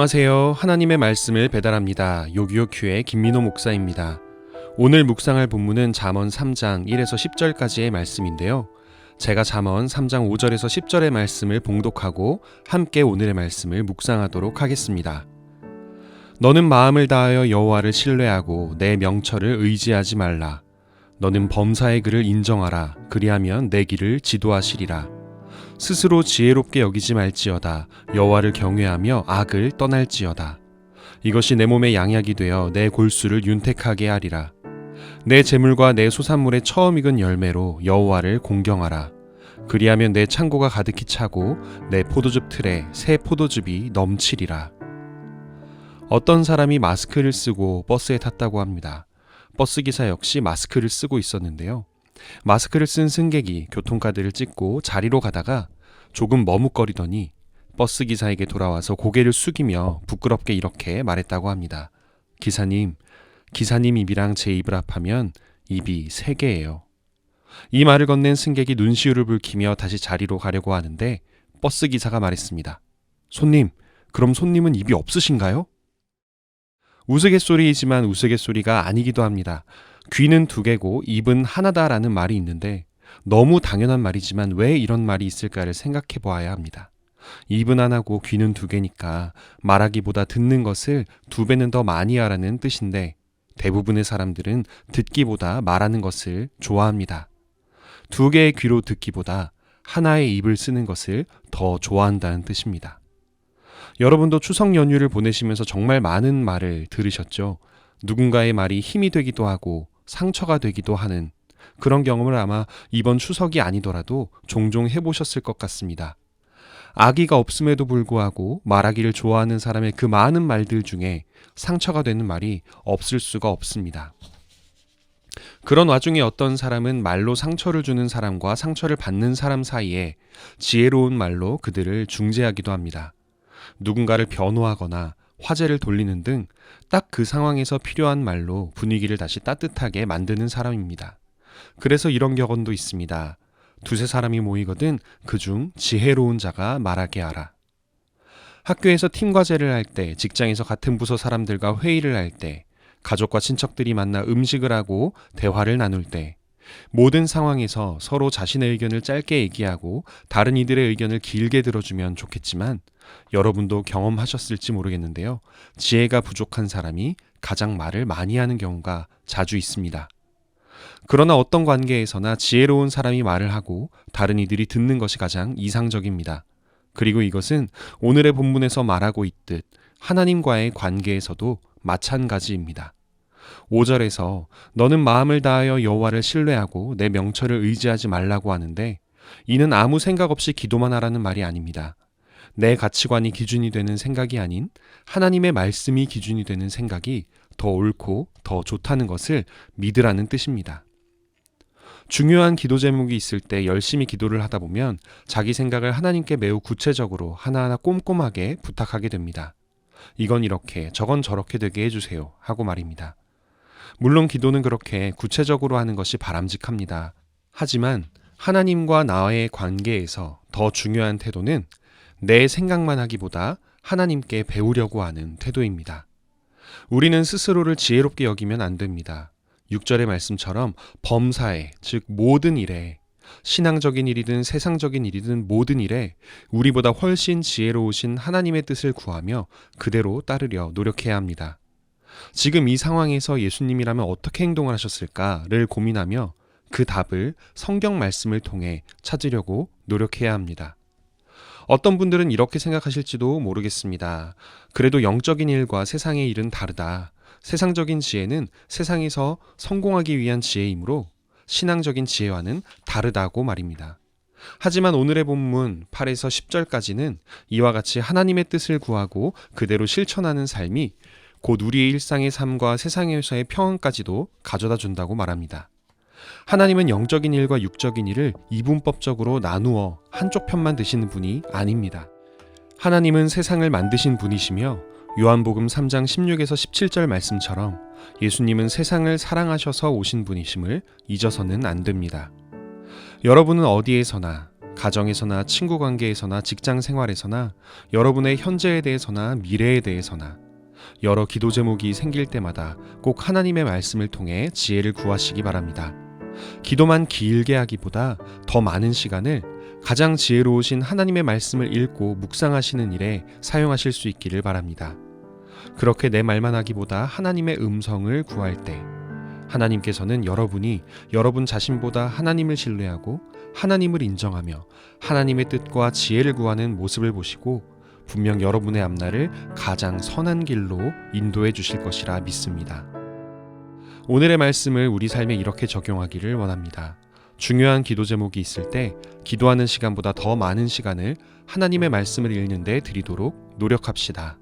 안녕하세요. 하나님의 말씀을 배달합니다. 요기요 큐의 김민호 목사입니다. 오늘 묵상할 본문은 잠언 3장 1에서 10절까지의 말씀인데요. 제가 잠언 3장 5절에서 10절의 말씀을 봉독하고 함께 오늘의 말씀을 묵상하도록 하겠습니다. 너는 마음을 다하여 여호와를 신뢰하고 내 명철을 의지하지 말라. 너는 범사의 글을 인정하라. 그리하면 내 길을 지도하시리라. 스스로 지혜롭게 여기지 말지어다. 여호와를 경외하며 악을 떠날지어다. 이것이 내 몸의 양약이 되어 내 골수를 윤택하게 하리라. 내 재물과 내 소산물의 처음 익은 열매로 여호와를 공경하라. 그리하면 내 창고가 가득히 차고 내 포도즙 틀에 새 포도즙이 넘치리라. 어떤 사람이 마스크를 쓰고 버스에 탔다고 합니다. 버스 기사 역시 마스크를 쓰고 있었는데요 마스크를 쓴 승객이 교통카드를 찍고 자리로 가다가 조금 머뭇거리더니 버스 기사에게 돌아와서 고개를 숙이며 부끄럽게 이렇게 말했다고 합니다. 기사님, 기사님 입이랑 제 입을 합하면 입이 세 개예요. 이 말을 건넨 승객이 눈시울을 붉히며 다시 자리로 가려고 하는데 버스 기사가 말했습니다. 손님, 그럼 손님은 입이 없으신가요? 우스갯소리이지만 우스갯소리가 아니기도 합니다. 귀는 두 개고 입은 하나다라는 말이 있는데 너무 당연한 말이지만 왜 이런 말이 있을까를 생각해 보아야 합니다. 입은 하나고 귀는 두 개니까 말하기보다 듣는 것을 두 배는 더 많이 하라는 뜻인데 대부분의 사람들은 듣기보다 말하는 것을 좋아합니다. 두 개의 귀로 듣기보다 하나의 입을 쓰는 것을 더 좋아한다는 뜻입니다. 여러분도 추석 연휴를 보내시면서 정말 많은 말을 들으셨죠? 누군가의 말이 힘이 되기도 하고 상처가 되기도 하는 그런 경험을 아마 이번 추석이 아니더라도 종종 해보셨을 것 같습니다. 아기가 없음에도 불구하고 말하기를 좋아하는 사람의 그 많은 말들 중에 상처가 되는 말이 없을 수가 없습니다. 그런 와중에 어떤 사람은 말로 상처를 주는 사람과 상처를 받는 사람 사이에 지혜로운 말로 그들을 중재하기도 합니다. 누군가를 변호하거나 화제를 돌리는 등 딱 그 상황에서 필요한 말로 분위기를 다시 따뜻하게 만드는 사람입니다. 그래서 이런 격언도 있습니다. 두세 사람이 모이거든 그중 지혜로운 자가 말하게 하라. 학교에서 팀 과제를 할 때, 직장에서 같은 부서 사람들과 회의를 할 때, 가족과 친척들이 만나 음식을 하고 대화를 나눌 때, 모든 상황에서 서로 자신의 의견을 짧게 얘기하고 다른 이들의 의견을 길게 들어주면 좋겠지만 여러분도 경험하셨을지 모르겠는데요. 지혜가 부족한 사람이 가장 말을 많이 하는 경우가 자주 있습니다. 그러나 어떤 관계에서나 지혜로운 사람이 말을 하고 다른 이들이 듣는 것이 가장 이상적입니다. 그리고 이것은 오늘의 본문에서 말하고 있듯 하나님과의 관계에서도 마찬가지입니다. 5절에서 너는 마음을 다하여 여호와를 신뢰하고 내 명철을 의지하지 말라고 하는데 이는 아무 생각 없이 기도만 하라는 말이 아닙니다. 내 가치관이 기준이 되는 생각이 아닌 하나님의 말씀이 기준이 되는 생각이 더 옳고 더 좋다는 것을 믿으라는 뜻입니다. 중요한 기도 제목이 있을 때 열심히 기도를 하다 보면 자기 생각을 하나님께 매우 구체적으로 하나하나 꼼꼼하게 부탁하게 됩니다. 이건 이렇게, 저건 저렇게 되게 해주세요. 하고 말입니다. 물론 기도는 그렇게 구체적으로 하는 것이 바람직합니다. 하지만 하나님과 나의 관계에서 더 중요한 태도는 내 생각만 하기보다 하나님께 배우려고 하는 태도입니다. 우리는 스스로를 지혜롭게 여기면 안 됩니다. 6절의 말씀처럼 범사에, 즉 모든 일에 신앙적인 일이든 세상적인 일이든 모든 일에 우리보다 훨씬 지혜로우신 하나님의 뜻을 구하며 그대로 따르려 노력해야 합니다. 지금 이 상황에서 예수님이라면 어떻게 행동을 하셨을까를 고민하며 그 답을 성경 말씀을 통해 찾으려고 노력해야 합니다. 어떤 분들은 이렇게 생각하실지도 모르겠습니다. 그래도 영적인 일과 세상의 일은 다르다. 세상적인 지혜는 세상에서 성공하기 위한 지혜이므로 신앙적인 지혜와는 다르다고 말입니다. 하지만 오늘의 본문 8에서 10절까지는 이와 같이 하나님의 뜻을 구하고 그대로 실천하는 삶이 곧 우리의 일상의 삶과 세상에서의 평안까지도 가져다 준다고 말합니다. 하나님은 영적인 일과 육적인 일을 이분법적으로 나누어 한쪽 편만 드시는 분이 아닙니다. 하나님은 세상을 만드신 분이시며 요한복음 3장 16에서 17절 말씀처럼 예수님은 세상을 사랑하셔서 오신 분이심을 잊어서는 안 됩니다. 여러분은 어디에서나 가정에서나 친구 관계에서나 직장 생활에서나 여러분의 현재에 대해서나 미래에 대해서나 여러 기도 제목이 생길 때마다 꼭 하나님의 말씀을 통해 지혜를 구하시기 바랍니다. 기도만 길게 하기보다 더 많은 시간을 가장 지혜로우신 하나님의 말씀을 읽고 묵상하시는 일에 사용하실 수 있기를 바랍니다. 그렇게 내 말만 하기보다 하나님의 음성을 구할 때 하나님께서는 여러분이 여러분 자신보다 하나님을 신뢰하고 하나님을 인정하며 하나님의 뜻과 지혜를 구하는 모습을 보시고 분명 여러분의 앞날을 가장 선한 길로 인도해 주실 것이라 믿습니다. 오늘의 말씀을 우리 삶에 이렇게 적용하기를 원합니다. 중요한 기도 제목이 있을 때 기도하는 시간보다 더 많은 시간을 하나님의 말씀을 읽는 데 드리도록 노력합시다.